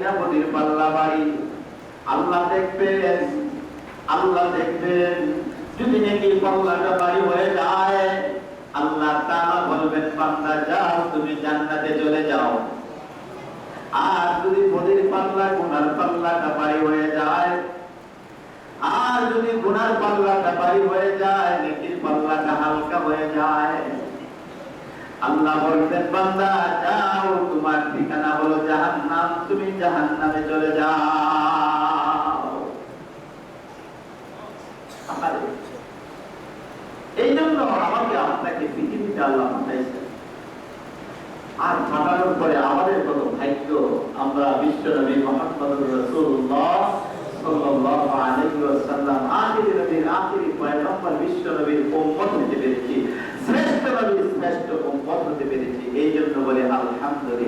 নদীর পাল্লা বাড়ি আল্লাহ দেখবেন আল্লাহ দেখবেন যদি নাকি পাল্লাটা বাড়ি হয়ে যায় আল্লাহ তাআলা বলবেন বান্দা যাও তুমি জান্নাতে চলে যাও আর যদি নদীর পাল্লা গুনার পাল্লাটা বাড়ি হয়ে যায় আর যদি গুনার পাল্লাটা বাড়ি হয়ে যায় নেকির পাল্লাটা হালকা হয়ে যায় আল্লাহ বান্দা, যাও, তোমার ঠিকানা হলো জাহান্নাম, তুমি জাহান্নামে চলে যাও। এই জন্য আমাকে আপনাকে পৃথিবীতে আল্লাহ আর পাঠানোর পরে আমাদের কত ভাগ্য, আমরা বিশ্ব নবী মোহাম্মদ রাসূলুল্লাহ সাল্লাল্লাহু আলাইহি ওয়াসাল্লাম আখিরি পয়গম্বর বিশ্ব নবীর উম্মত হতে পেরেছি শ্রেষ্ঠ নবীর শ্রেষ্ঠ উম্মত হতে পেরেছি এই জন্য বলে আলহামদুলিল্লাহ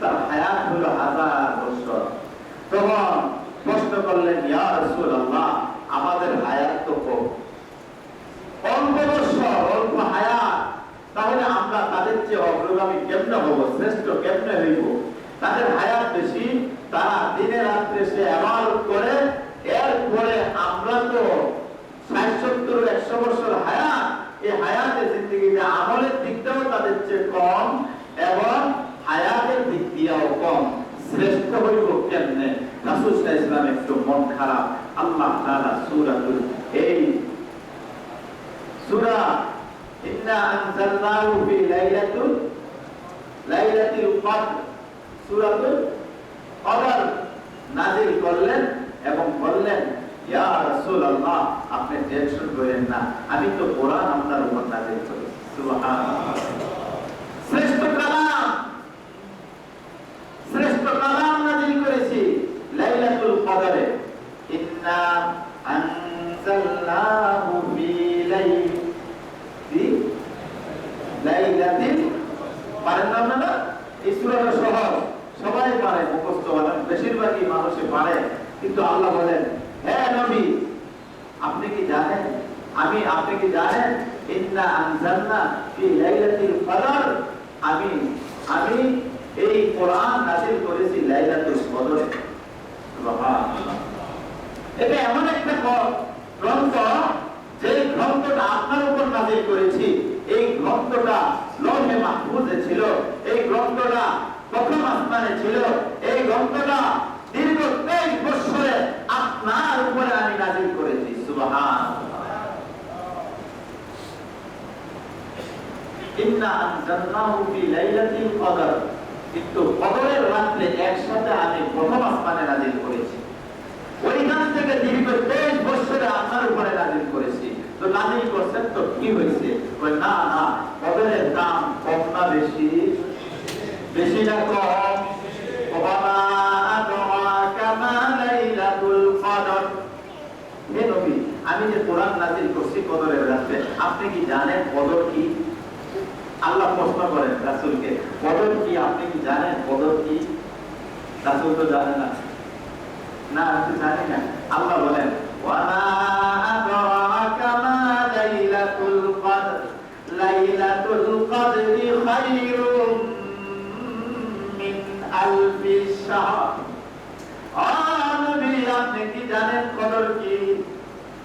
তার হায়াত হলো হাজার বছর। তখন প্রশ্ন করলেন, ইয়া রাসূলুল্লাহ, আমাদের হায়াত তো কম। অল্প বছর, অল্প হায়াত, তাহলে আমরা তাদের চেয়ে অগ্রগামী কেমনে হব? শ্রেষ্ঠ কেমনে হইব? তাদের হায়াত বেশি, তারা দিনে রাত্রে সে আবাদত করে, এরপরে আমরা তো ষাট সত্তর একশো বছর হায়াত, এই হায়াতে জিন্দগিতে আমলের দিকটাও তাদের চেয়ে কম এবং হায়াতের শ্রেষ্ঠ হইব কেমনে রাসূল ওয়াসাল্লাম একটু মন খারাপ আল্লাহ তাআলা সূরাতুল এই সূরা ইন্না আনজালনাহু ফি লাইলাতুল লাইলাতুল কদর সূরাতুল কদর নাযিল করলেন এবং বললেন ইয়া রাসূলুল্লাহ আপনি টেনশন করেন না আমি তো কোরআন আপনার উপর নাযিল করি সুবহানাল্লাহ শ্রেষ্ঠ কালাম। শ্রেষ্ঠ কালাম নাযিল করেছি লাইলাতুল কদরে। ইন্না আনজালনাহু ফি লাইলি লাইলাতিল পারেন না আপনারা? এই সূরাটা সহজ। সবাই পারে, মুখস্থ মানে বেশিরভাগই মানুষে পারে। কিন্তু আল্লাহ বলেন হ্যাঁ নবী, আপনি কি জানেন? আমি, আপনি কি জানেন? ইন্না আনজালনা ফি লাইলাতিল কদর। আমি আমি এই কোরআন নাযিল করেছি লাইলাতুল কদরে। এটা এমন একটা গ্রন্থ যে গ্রন্থটা আপনার উপর নাজিল করেছি। এই গ্রন্থটা মাহফুজে ছিল, এই গ্রন্থটা প্রথম আসমানে ছিল, এই গ্রন্থটা দীর্ঘ তেইশ বছরে আপনার উপরে আমি নাজিল করেছি। সুবহান ইন্না আনজালনাহু ফি লাইলাতিল কদর। কিন্তু রাত্রে একসাথে আমি প্রথম আসমানে করেছি। থেকে দীর্ঘ তেইশ বছরে আপনার উপরে করেছি। তো করছেন তো কি হয়েছে? না না দাম কম না বেশি। বেশি না কম। আমি যে কোরআন নাজিল করছি কদরের রাতে আপনি কি জানেন কদর কি? আল্লাহ প্রশ্ন করেন রাসূলকে, কদর কি আপনি কি জানেন? কদর কি রাসূল তো জানে না। না না। আল্লাহ বলেন আপনি কি জানেন কদর কি?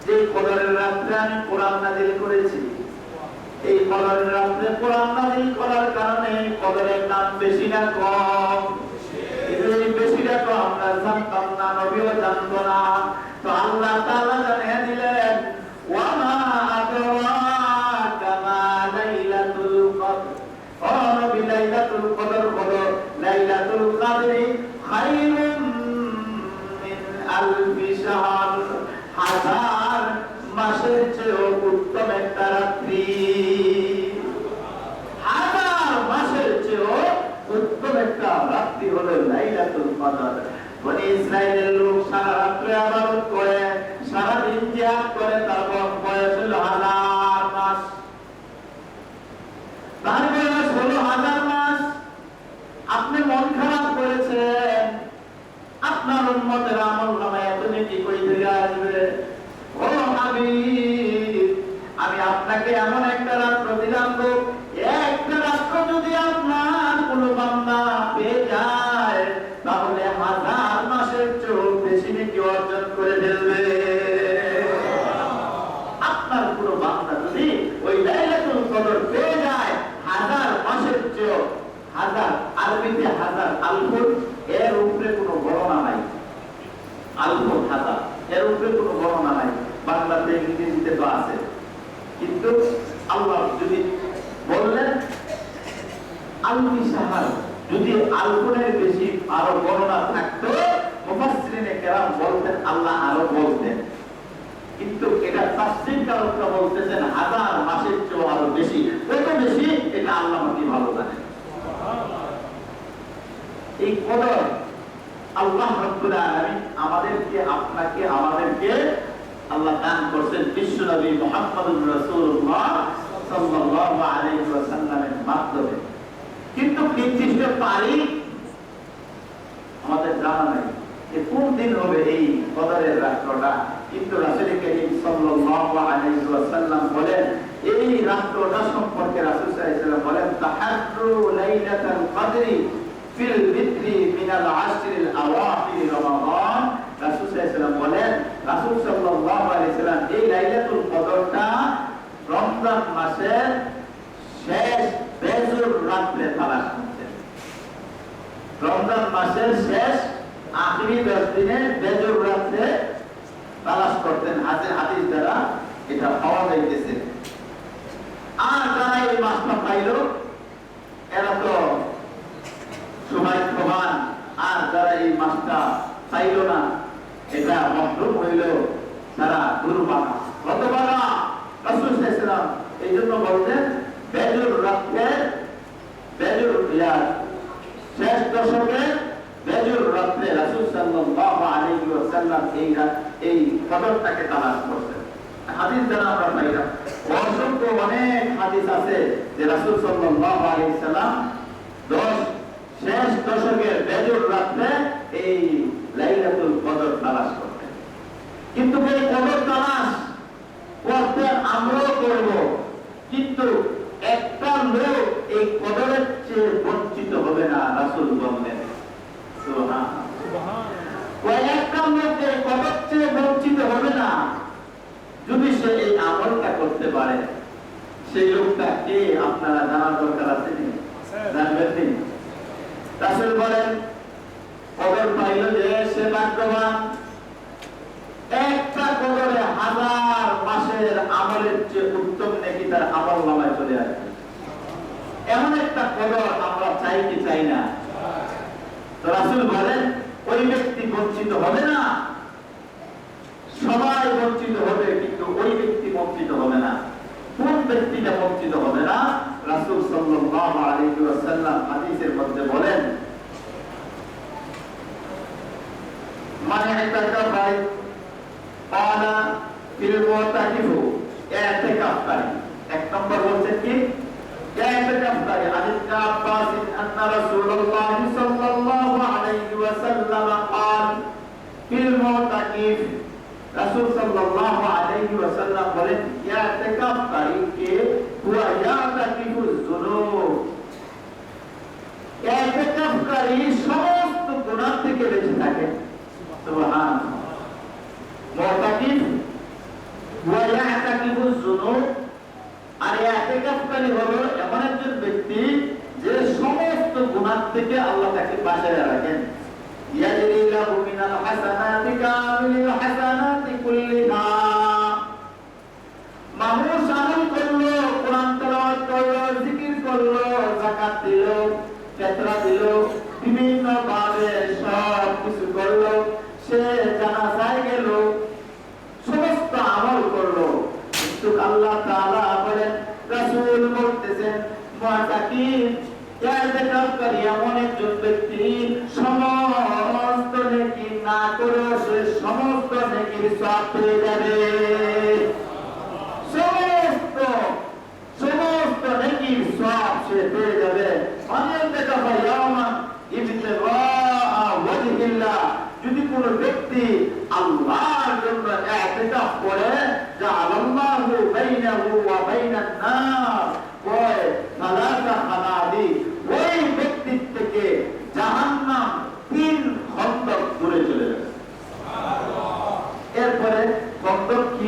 যে কদরের রাত্রে আমি কোরআন নাযিল করেছি এই কদরের রাত্রে কোরআন নাজিল করার কারণে কদরের দাম বেশি না কম এই বেশিটা তো আমরা জানতাম না, নবীও জানতো না। তো আল্লাহ তাআলা জানিয়ে দিলেন ওয়ামা আদরাকা মা লাইলাতুল কদর ও নবী লাইলাতুল কদর হলো লাইলাতুল কদরি খায়রুম মিন আলফি শাহর হাজার মাসের চেয়েও উত্তম একটা রাত্রি হাজার মাসের চেয়েও উত্তম একটা রাত্রি হলো লাইলাতুল কদর বনি ইসরায়েলের লোক সারা রাত্রে আবাদত করে সারা দিন জিহাদ করে তারপর বয়স হলো হাজার মাস তার বয়স হলো হাজার মাস আপনি মন খারাপ করেছেন আপনার উন্মতের আমল নামায় এত নেকি কই থেকে আসবে ও হাবিব আমি আপনাকে এমন একটা রাত্র দিলাম গো একটা রাত্র যদি আপনার কোনো বান্দা পেয়ে যায় তাহলে হাজার মাসের চোখ বেশি নাকি অর্জন করে ফেলবে আপনার কোনো বান্দা যদি ওই লাইলাতুল কদর পেয়ে যায় হাজার মাসের চোখ হাজার আরবিতে হাজার আলফুল এর উপরে কোনো গণনা নাই আলফুল হাজার এর উপরে কোনো গণনা নাই বাংলাতে ইংরেজিতে তো আছে কিন্তু আল্লাহ যদি বললেন আলফি সাহার যদি আলফুনের বেশি আরও গণনা থাকতো, মুফাসসিরিনে কেরাম বলতেন, আল্লাহ আরও বলতেন। কিন্তু এটা তাফসীর কারকরা বলতেছেন, হাজার মাসের চেয়ে আরও বেশি। কত বেশি? এটা আল্লাহ কি ভালো জানেন। এই কদর আল্লাহ রব্বুল আলামিন আমাদেরকে, আপনাকে, আমাদেরকে আল্লাহ দান করছেন বিশ্ব নবী মুহাম্মদুর রাসূলুল্লাহ সাল্লাল্লাহু আলাইহি ওয়াসাল্লামের মাধ্যমে। কিন্তু নির্দিষ্ট তারিখ আমাদের জানা নাই যে কোন দিন হবে এই রাত্রটা কিন্তু রাসূল করিম সাল্লাল্লাহু আলাইহি ওয়াসাল্লাম বলেন, এই রাত্রটা সম্পর্কে রাসূল সাল্লাল্লাহু আলাইহি ওয়াসাল্লাম বলেন, তাহাজ্জু লাইলাতাল কদরি ফিল বিত্রি মিনাল আশরিল আওয়াখির রমাদান। রাসূল বলেন, রাসূল আলাইহি এই লাইলাতুল কদরটা রমজান মাসের শেষ বেজুর রাত্রে তালাশ করছেন রমজান মাসের শেষ আখরি দশ দিনে বেজুর রাত্রে তালাশ করতেন হাতে হাদিস দ্বারা এটা পাওয়া যাইতেছে। আর যারা এই মাসটা পাইল, এরা তো সৌভাগ্যবান। আর যারা এই মাসটা পাইল না এটা মহরুম হইল তারা রাসূল সাল্লাল্লাহু এই জন্য বলতেন বেজুর রাত্রে বেজুর ইয়া শেষ দশকে বেজুর রাত্রে রাসূল সাল্লাল্লাহু আলাইহি এই এই কদরটাকে তালাশ করতেন। হাদিস দ্বারা আমরা অসংখ্য অনেক হাদিস আছে যে সাল্লাম দশ, শেষ দশকের বেজুর রাত্রে এই লাইলাতুল কদর তালাশ করতেন কিন্তু এই কদর তালাশ করতে আমরাও করব, কিন্তু একটা লোক এই কদরের চেয়ে বঞ্চিত হবে না, রাসূল বললেন। কয়েকটা লোক এই কদর চেয়ে বঞ্চিত হবে না, যদি সে এই আমলটা করতে পারে। সেই লোকটা কে? আপনারা জানার দরকার আছে জানবেন? রাসূল বলেন কবর পাইল যে সে ভাগ্যবান। একটা কবরে হাজার মাসের আমলের চেয়ে উত্তম নাকি তার আমল নামায় চলে আসবে এমন একটা কবর আমরা চাই কি চাই না? তো রাসূল বলেন, ওই ব্যক্তি বঞ্চিত হবে না। সবাই বঞ্চিত হবে, কিন্তু ওই ব্যক্তি বঞ্চিত হবে না। কোন ব্যক্তিটা বঞ্চিত হবে না? রাসূল সাল্লাল্লাহু আলাইহি ওয়াসাল্লাম হাদিসের মধ্যে বলেন মানে একটা ভাই পালা ফিল মুতাকিফু ইতিকাফকারী এক নম্বর বলছেন কি ইতিকাফকারী আদিস আব্বাস আন্না রাসূলুল্লাহ সাল্লাল্লাহু আলাইহি ওয়াসাল্লাম قال ফিল মুতাকিফ রাসূল সাল্লাল্লাহু আলাইহি ওয়াসাল্লাম বলেন ইতিকাফকারী কে হুয়া ইয়াতাকিফু যুনুব ইতিকাফকারী সমস্ত গুনাহ থেকে বেঁচে থাকে মুতাকিফ ওয়া ইতিকাফকারী হলো এমন একজন ব্যক্তি যে সমস্ত গুনাহ থেকে আল্লাহ তাকে বাঁচিয়ে রাখেন ইয়াজরি লাহু মিনাল হাসানাতি কামিলিল কুল্লিহা মানুষ আমল করল কোরআন তেলাওয়াত করল জিকির করল যাকাত দিল ফিতরা দিল বিভিন্ন ভাবে সব কিছু করল সে জানাজায় গেল সমস্ত আমল করল কিন্তু আল্লাহ তাআলা বলেন রাসূল বলতেছেন মুআতাকিন ইতিকাফকারী এমন একজন ব্যক্তি সমস্ত নেকি সে নেকির সব পেয়ে যাবে সমস্ত সমস্ত নেকির সব সে পেয়ে যাবে অনেক দেখা হয় ইয়ামান ইবতিগা ওয়াজহিল্লাহ যদি কোন ব্যক্তি আল্লাহর জন্য ইতিকাফ করে যা আল্লাহু বাইনাহু ওয়া বাইনান নার কয় সালাসা খানাদি ওই ব্যক্তির থেকে জাহান্নাম তিন খন্দক দূরে চলে যাবে এরপরে খন্দক কি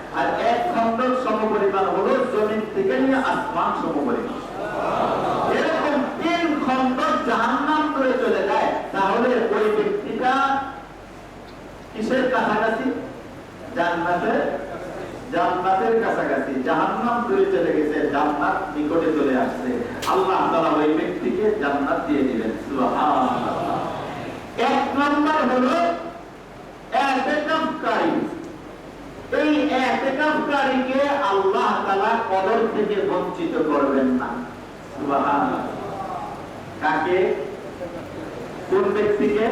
আর এক খণ্ডক সমপরিমাণ হলো জমিন থেকে নিয়ে আসমান সমপরিমাণ। এরকম তিন খণ্ডক জাহান্নাম দূরে চলে যায়, তাহলে ওই ব্যক্তিটা কিসের কাছাকাছি? জান্নাতের জান্নাতের কাছাকাছি। জাহান্নাম দূরে চলে গেছে, জান্নাত নিকটে চলে আসছে। আল্লাহ তাআলা ওই ব্যক্তিকে জান্নাত দিয়ে দিবেন। সুবহানাল্লাহ। এক নম্বর হলো ইতিকাফকারী এই ইতিকাফকারীকে আল্লাহ তাআলা কদর থেকে বঞ্চিত করবেন না। কাকে? কোন ব্যক্তিকে?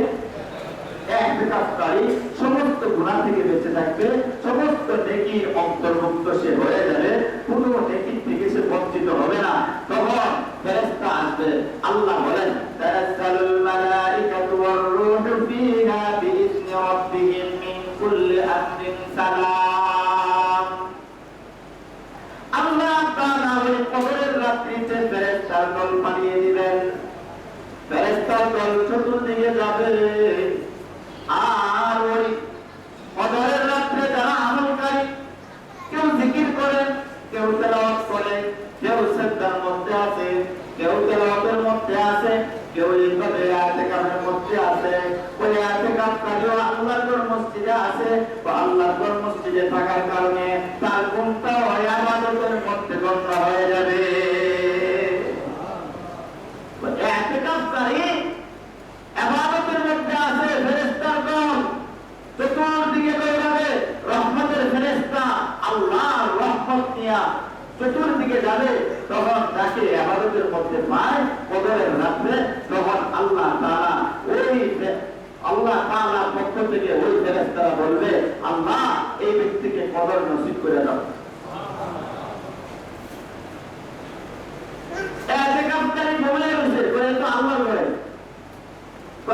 সমস্ত গুণা থেকে বেঁচে থাকবে, সমস্ত নেকির অন্তর্ভুক্ত সে হয়ে যাবে, কোন নেকির থেকে সে বঞ্চিত হবে না। তখন ফেরেশতা আসবে। আল্লাহ বলেন তানাজ্জালুল মালাইকাতু ওয়ার রূহু ফিহা বিইذনি রাব্বিহিম মিন কুল্লি আমরিন সালাম আল্লাহ তাআলা ওই কবরের রাত্রিতে ফেরেশতার দল পাঠিয়ে দিবেন ফেরেশতার দল চতুর্দিকে যাবে আর ওই কদরের রাত্রে যারা আমলকারী কেউ জিকির করে কেউ তেলাওয়াত করে কেউ সেজদার মধ্যে আছে কেউ তেলাওয়াতের মধ্যে আছে কেউ এইভাবে আতেকাফের মধ্যে আছে ওই আতেকাফকারীও আল্লাহর ঘর মসজিদে আছে, বা আল্লাহর মসজিদে থাকার কারণে তার ওই আবাদতের মধ্যে গণ্য হয়ে যাবে। চতুর্দিকে যাবে? তখন তাকে আবাদতের মধ্যে পায় কদরের রাত্রে, তখন আল্লাহ তাআলা ওই আল্লাহ তাআলার পক্ষ থেকে ওই ফেরেশতারা বলবে, আল্লাহ, এই ব্যক্তিকে কদর নসিব করে দাও। ঘরে। তো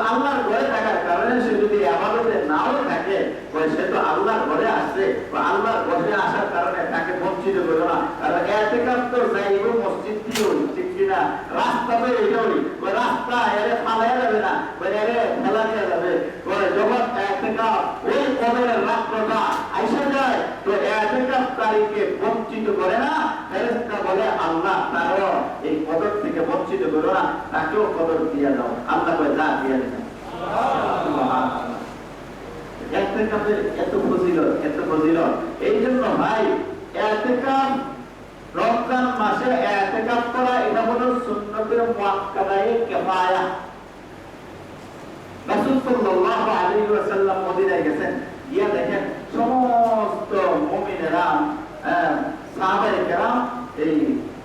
আসার কারণে তাকে বঞ্চিত করো না। কারণ এতেকাপ তো যাইব মসজিদ দিয়েও ঠিক কিনা, রাস্তা তো এইটাই রাস্তা এরে যাবে না। ওই এরে দিয়ে যাবে। ওই যখন এতেকাপ ওই কবরের রাত্রটা আইসা যায়, তো এতেকাপকারীকে বঞ্চিত করে না? ফেরেশতা বলে, আল্লাহ তারও এই কদর থেকে বঞ্চিত করো না, তাকেও কদর দিয়ে দাও। আল্লাহ কয়, যা, দিয়ে দেবেন এত ফজিলত এত ফজিলত। এই জন্য ভাই এতেকাপ রমজান মাসে এতেকাপ করা এটা হলো সুন্নতের মুআক্কাদায়ে কিফায়া। রাসূল সাল্লাল্লাহু আলাইহি ওয়াসাল্লাম মদিনায় গেছেন। গিয়া দেখেন সমস্ত মুমিনেরা সাহাবায়ে কেরাম এই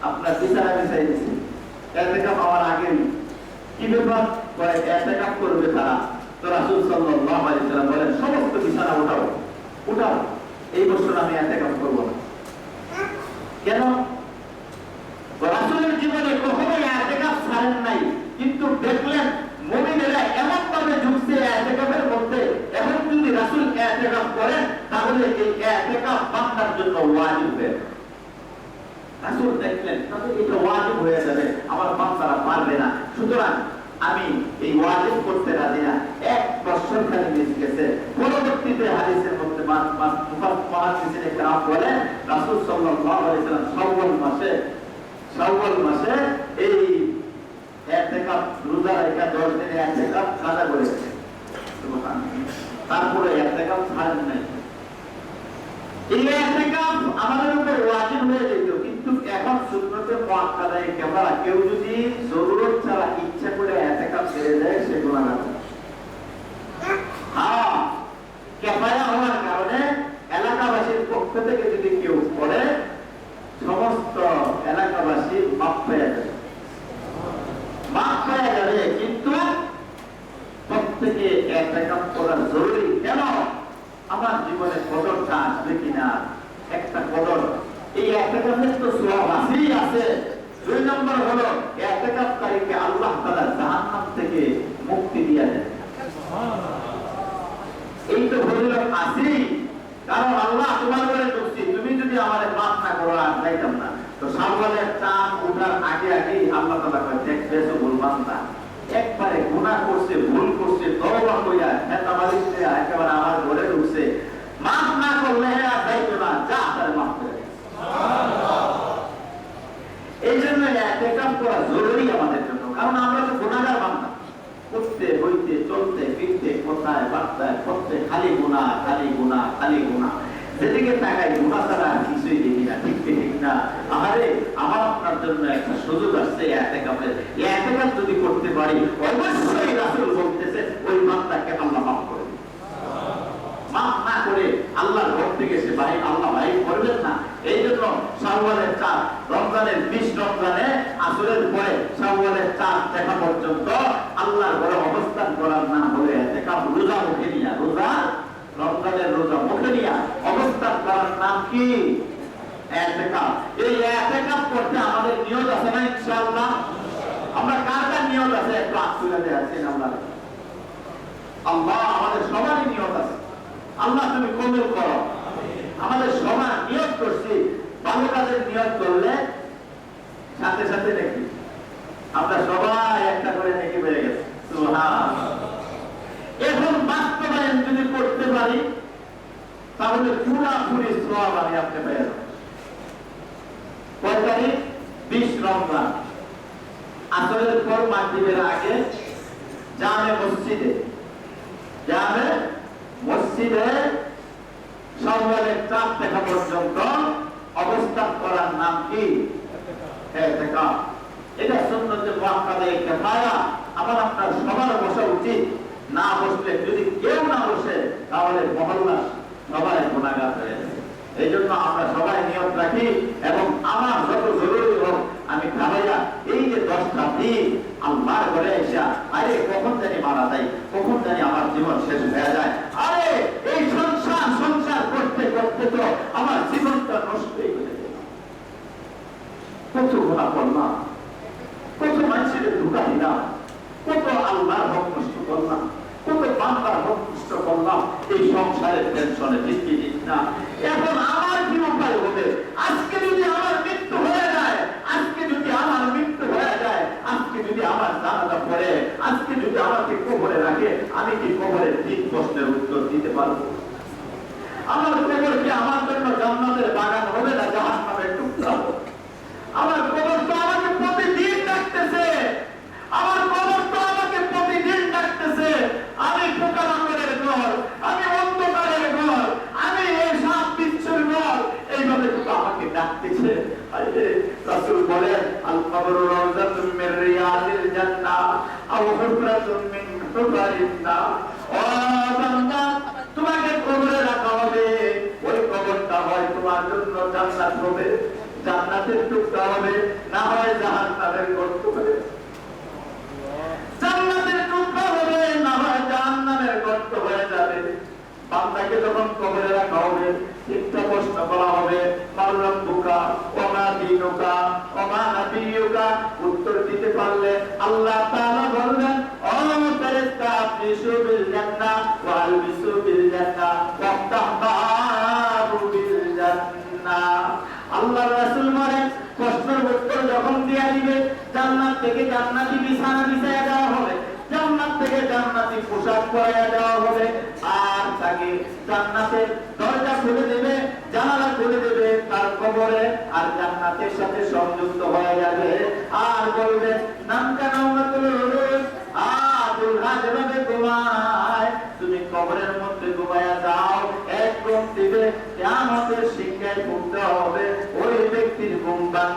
আপনার বিছানা বিছাই দিছে। এতেকাপ আমার আগে কি ব্যাপার? বলে এতেকাপ করবে তারা তো রাসূল সাল্লাল্লাহু আলাইহি ওয়াসাল্লাম বলেন, সমস্ত বিছানা উঠাও উঠাও। এই বছর আমি এতেকাপ কেন রাসূলের জীবনে কখনোই এতেকাপ ছাড়েন নাই, কিন্তু দেখলেন মুমিনেরা এমন ভাবে ঢুকছে এতেকাপের মধ্যে, এখন যদি রাসূল এতেকাপ করেন, তাহলে এই এতেকাপ বান্দার জন্য ওয়াজিব হয়ে। রাসূল দেখলেন, তাহলে এটা ওয়াজিব হয়ে যাবে, আমার বান্দারা পারবে না। সুতরাং আমি এই ওয়াজিব করতে রাজি না। এক বছর খালি গেছে। পরবর্তীতে হাদিসের মধ্যে মহাদিসের একরাম বলেন, রাসূল সাল্লাল্লাহু আলাইহি সাল্লাম শাওয়াল মাসে শাওয়াল মাসে এই ইতিকাফ রোজা রেখা 10 দিনে ইতিকাফ কাজা করেছে তারপরে ইতিকাফ ছাড়েন নাই। এই এতেকাফ আমাদের উপর ওয়াজিব যেত, কিন্তু এখন সুন্নতে মুআক্কাদায়ে ক্যামেরা, কেউ যদি জরুরত ছাড়া ইচ্ছা করে এতেকাফ ছেড়ে দেয়, সে গুনাহগার। হ্যাঁ পক্ষ থেকে যদি কেউ পড়ে সমস্ত এলাকাবাসী মাপ পেয়ে যাবে। মাপ পেয়ে যাবে, কিন্তু প্রত্যেকে এতেকাফ করা জরুরি। কেন? আমার জীবনে কদরটা আসবে কিনা? একটা কদর। এই এতেকাফের তো সওয়াব আছেই, আছে। দুই নম্বর হলো এতেকাফকারীকে আল্লাহ তাআলা জাহান্নাম থেকে মুক্তি দিয়ে দেন। এই তো ফজিলত আছেই। কারণ আল্লাহ তোমার ঘরে ঢুকছি তুমি যদি আমার মাফ না করো আর যাইতাম না। তো সামনের চাঁদ উঠার আগে আগে আল্লাহ তালা কয় দেখ বেশি ভুল বান্দা একবারে গুনাহ করছে ভুল করছে কইয়া মালিশ একেবারে আমার ঘরে ঢুকছে। মাফ না করলে আর যাইতো না যা তারে মাফ করে এই জন্য এতেকাম করা জরুরি আমাদের জন্য। কারণ আমরা তো উঠতে বইতে চলতে, ফিরতে, কোথায়, বার্তায় করতে খালি গুণা খালি গুণা খালি গুণা। যেদিকে তাকাই গুণা ছাড়া কিছুই দেখি না, ঠিক ঠিক না? আরে আমার আপনার জন্য একটা সুযোগ আসছে এতেকামের এতেকাম যদি করতে পারি, অবশ্যই রাসূল বলতেছে, ওই বান্দাকে আল্লাহ মাফ করে। মাফ না করে আল্লাহর ঘর থেকে সে ভাই আল্লাহ ভাই করবেন না। এই জন্য শাওয়ালের চার রমজানের বিশ রমজানে আসরের পরে শাওয়ালের চার দেখা পর্যন্ত আল্লাহর ঘরে অবস্থান করার নাম হলে দেখা রোজা মুখে নিয়া। রোজা? রমজানের রোজা মুখে নিয়া অবস্থান করার নাম কি? এই এতেকাফ করতে আমাদের নিয়ত আছে না ইনশাআল্লাহ? আমরা কার কার নিয়ত আছে? আমরা আল্লাহ আমাদের সবারই নিয়ত আছে। আল্লাহ তুমি কবুল করো। আমাদের সবার নিয়োগ করছি। ভালো কাজের নিয়ত করলে সাথে সাথে দেখি, আমরা সবাই একটা করে নেকি বেড়ে গেছে। এখন বাস্তবায়ন যদি করতে পারি, তাহলে পুরাপুরি সব আমি আপনি পেয়ে যাব। তারিখ বিশ রমজান। আসরের পর মাগরিবের আগে জামে মসজিদে জামে মসজিদে সকালে চাপ দেখা পর্যন্ত অবস্থান করার নাম কি? এটা মুআক্কাদায়ে কিফায়া। আমার আপনার সবার বসা উচিত না বসলে। যদি কেউ না বসে, তাহলে মহল্লা সবাই গুণাগার হয়ে এই জন্য আমরা সবাই নিয়ত রাখি এবং আমার যত জরুরি হোক, আমি খাবাইয়া এই যে দশটা দিন আল্লাহর ঘরে এসা, আরে কখন জানি মারা যায়, কখন জানি আমার জীবন শেষ হয়ে যায়। আরে, এই করতে তো আমার জীবনটা নষ্ট হয়ে গেছে। কত গুণা করলাম কত মানুষের ধোকা দিলাম কত আল্লাহর হক নষ্ট করলাম কত বান্দার হক নষ্ট করলাম এই সংসারের টেনশনে ঠিক কি ঠিক না। এখন আমার কি উপায় হবে আজকে যদি আমার মৃত্যু হয়ে যায়, আজকে যদি আমার মৃত্যু হয়ে যায়, আজকে যদি আমার জানাজা পড়ে, আজকে যদি আমাকে কবরে রাখে, আমি কি কবরের তিন প্রশ্নের উত্তর দিতে পারব আমার কবর কি আমার জন্য জান্নাতের বাগান হবে না জাহান্নামের টুকরা হবে? আমার কবর তো আমাকে প্রতিদিন ডাকতেছে। আমার কবর তো আমাকে প্রতিদিন ডাকতেছে। আমি পোকা মাকড়ের ঘর, আমি অন্ধকারের ঘর, আমি এই সাপ বিচ্ছুর ঘর। এইভাবে তো আমাকে ডাকতেছে। রাসূল বলেন, আল কবরু রাউযাতুম মিন রিয়াদিল জান্নাহ আও হুফরাতুম মিন হুফারিন নার ও বান্দা তোমাকে কবরে রাখা হবে ওই কবরটা হয় তোমার জন্য জান্নাত হবে জান্নাতের টুকরা হবে না হয় জাহান্নামের গর্ত হবে জান্নাতের টুকরা হবে না হয় জাহান্নামের গর্ত হয়ে যাবে বান্দাকে যখন কবরে রাখা হবে তিনটা প্রশ্ন করা হবে মারলাম বুকা ওমা দিনুকা ওমা নাবিয়ুকা উত্তর দিতে পারলে আল্লাহ তাআলা বলবেন ও ফেরেশতা আপনি সুবিল জান্নাহ ওয়া আলবিসু বিল জান্নাহ ওয়াফতাহু বিল জান্নাহ আল্লাহ রাসূল বলেন প্রশ্নের উত্তর যখন দেয়া দিবে জান্নাত থেকে জান্নাতি বিছানা বিছায়া দেওয়া হবে। জান্নাত থেকে জান্নাতি পোশাক পরাইয়া দেওয়া হবে। আর তাকে জান্নাতের দরজা খুলে দেবে, জানালা খুলে দেবে তার কবরে, আর জান্নাতের সাথে সংযুক্ত হয়ে যাবে। আর বলবে নামকা নামাতুল রুস আদুল হাজরাবে ঘুমায়। তুমি কবরের মধ্যে ঘুমায়া যাও। এক ঘুম দিবে কেমতের শিক্ষায় ভুগতে হবে, ওই ব্যক্তির ঘুম আর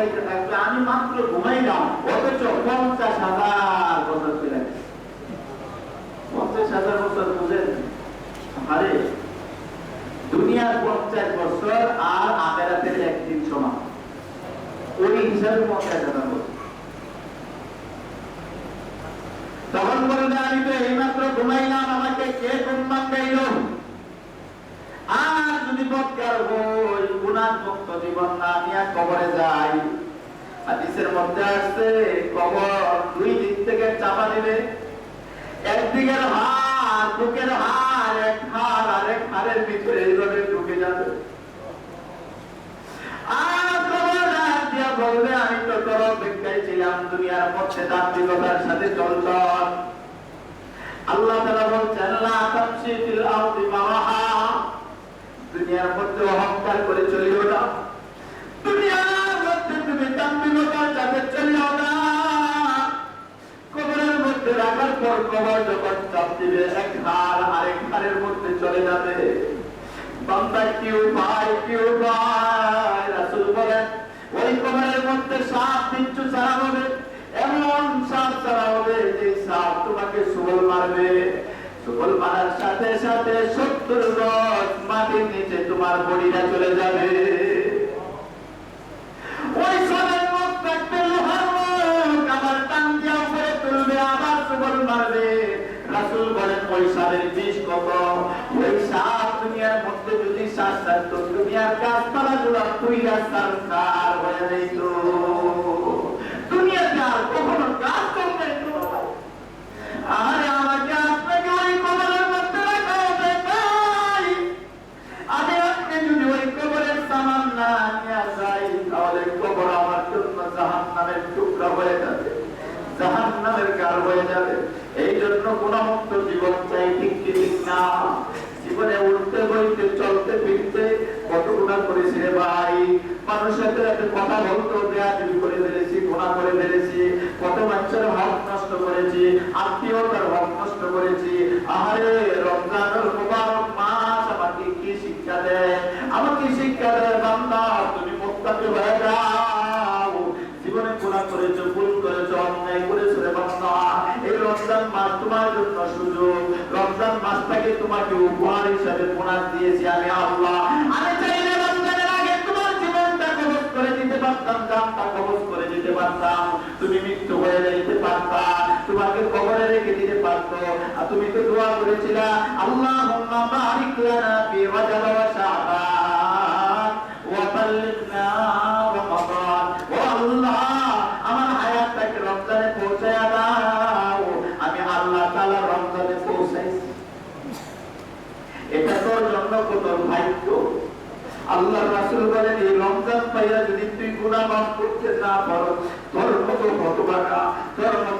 চোখ বসাইতে থাকবে আমি মাত্র ঘুমাইলাম অথচ পঞ্চাশ হাজার বছর চলে পঞ্চাশ হাজার বছর বুঝেন? আরে দুনিয়ার পঞ্চাশ বছর আর আমেরাতের একদিন সমান। ওই হিসাবে পঞ্চাশ হাজার বছর। তখন বলবে, আমি তো এইমাত্র ঘুমাইলাম, আমাকে কে ঘুম ভাঙাইল আর যদি বৎকার হই গুণার মুক্ত জীবন না নিয়ে কবরে যাই হাদিসের মধ্যে আসছে, কবর দুই দিক থেকে চাপা দিবে। একদিকের হাড়, বুকের হাড়, এক হাড় আর এক হাড়ের ভিতরে এইভাবে ঢুকে যাবে। আর কবর ডাক দিয়া বলবে, আমি তো তোর অপেক্ষায় ছিলাম, দুনিয়ার মধ্যে দাম্ভিকতার সাথে চলত আল্লাহ তাআলা বলছেন, লা তামশি ফিল আরদি মারাহা দুনিয়ার মধ্যে অহংকার করে চলিও না। দুনিয়ার মধ্যে তুমি দাম্ভিকতার সাথে চলিও না। কবরের মধ্যে রাখার পর কবর যখন চাপ দিবে, এক হাড় আরেক হাড়ের মধ্যে চলে যাবে। বান্দা কি উপায় কি উপায় রাসূল বলেন, ওই কবরের মধ্যে সাপ বিচ্ছু ছাড়া হবে, এমন সাপ ছাড়া হবে যে সাপ তোমাকে সুবল মারবে। সাথে সাথে সত্তর গজ মাটির নিচে তোমার বডিটা চলে যাবে। ওই সাপের মুখ থাকবে লোহার মুখ, আবার টান দিয়া উপরে তুলবে, আবার সুবল মারবে। রাসূল বলেন, ওই সাপের বিষ কত? ওই সাপ দুনিয়ার মধ্যে যদি শ্বাস ছাড়তো দুনিয়ার গাছপালা গুলো পুইরা সরকার হয়ে যেত দুনিয়াতে আর কখনো গাছ করবে আরে হয়ে যাবে। জাহান কার হয়ে যাবে। এই জন্য গুণমুক্ত জীবন চাই ঠিক ঠিক না জীবনে উঠতে, বইতে, চলতে, ফিরতে কত গুণা ভাই। মানুষের সাথে কথা বলতো বেয়াদবি করে ফেলেছি, গুণা করে ফেলেছি। কত বাচ্চার হক নষ্ট করেছি, আত্মীয়তার হক নষ্ট করেছি। আহারে রমজানের মুবারক মাস আমাকে কি শিক্ষা দেয়? আমাকে শিক্ষা দেয়, বান্দা, তুমি মুক্তাকে হয়ে যাও। জীবনে গুণা করেছ অন্যায় করেছ রে বান্দা এই রমজান মাস তোমার জন্য সুযোগ। রমজান মাসটাকে তোমাকে উপহার হিসাবে বোনাস দিয়েছি আমি আল্লাহ। আমি চাইলে রমজানের আগে তোমার জীবনটা কবজ করে দিতে পারতাম, জানটা কবজ করে দিতে পারতাম। তুমি মৃত্যু হয়ে যেতে পারতা, তোমাকে কবরে রেখে দিতে পারতো। আর তুমি তো দোয়া করেছিলা, আল্লাহুম্মা বারিক লানা ফি রজব ওয়া শাবান ওয়া বাল্লিগনা রমাদান ও আল্লাহ আমার হায়াতটাকে রমজানে পৌঁছায়া দাও আমি আল্লাহ তাআলা রমজানে পৌঁছাইছি এটা তোর কত ভাগ্য। আল্লাহ রাসুল বলেন, এই রমজান পাইয়া যদি তুই গুণা মাফ করতে না পারো তোর মতো হতভাগা তোর মতো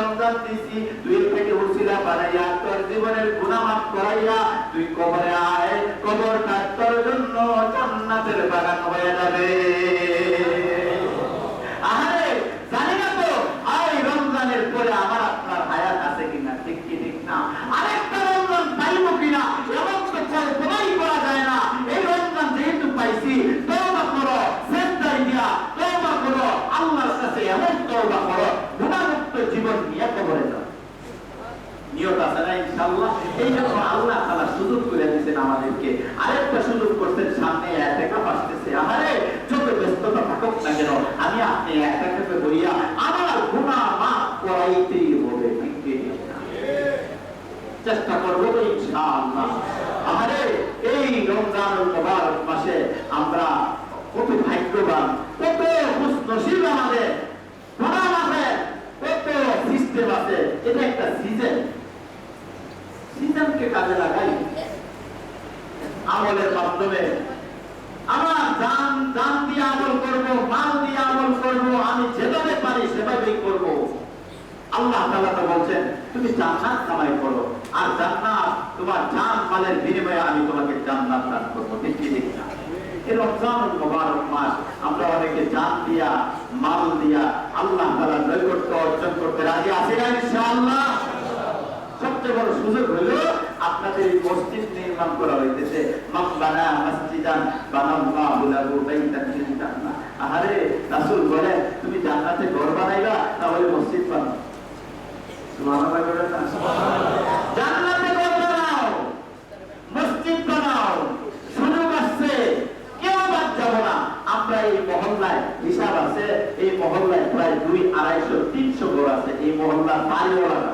রমজান দিছি, তুই পেটে উসিলা বানাইয়া তোর জীবনের গুনাহ মাফ করাইয়া, তুই কবরে আয়, কবরটা তোর জন্য জান্নাতের বাগান হয়ে যাবে আরে জানি না তো আর এই রমজানের পরে আমার আপনার হায়াত আছে কি ইনশাআল্লাহ এই জন্য আল্লাহ তাআলা সুযোগ করে দিয়েছেন আমাদেরকে। আরেকটা সুযোগ করছেন, সামনে একা আসতেছে আমারে যত ব্যস্ততা থাকুক না কেন, আমি আপনি একা থেকে বলিয়া আমার গুনাহ মাফ করাইতেই হবে? চেষ্টা করব তো ইনশাআল্লাহ। আমারে এই রমজানুল মুবারক মাসে আমরা কত ভাগ্যবান, কত নসিব আমাদের। প্রণাম আছে কত সিস্টেম আছে, এটা একটা সিজন সিজনকে কাজে লাগাই। আমলের মাধ্যমে আমার দান দান দিয়ে আমল করব, মাল দিয়ে আমল করব, আমি যেভাবে পারি সেভাবেই করব। আল্লাহ তাআলা তো বলছেন, তুমি জান্নাত কামাই করো, আর জান্নাত, তোমার জান, মালের বিনিময়ে আমি তোমাকে জান্নাত দান করব। ঠিক ঠিক না? এই রমজানুল মুবারক মাস, আমরা অনেকে জান দিয়া, মাল দিয়া আল্লাহ তাআলার নৈকট্য অর্জন করতে রাজি আছি না ইনশাআল্লাহ? সবচেয়ে বড় সুযোগ হলো আপনাদের এই মসজিদ নির্মাণ করা হইতেছে। মসজিদান বানাল্লাহু লাহু বাইতান আহারে, রাসূল বলে তুমি জান্নাতে ঘর বানাইবা তাহলে মসজিদ বানাও। সুবহানাল্লাহ। জান্নাতে ঘর বানাও, মসজিদ বানাও। সুযোগ আসছে, কেউ বাদ যাব না। আমরা এই মহল্লায়, হিসাব আছে, এই মহল্লায় প্রায় দুই আড়াইশো, তিনশো ঘর আছে। এই মহল্লার বাড়িওয়ালা।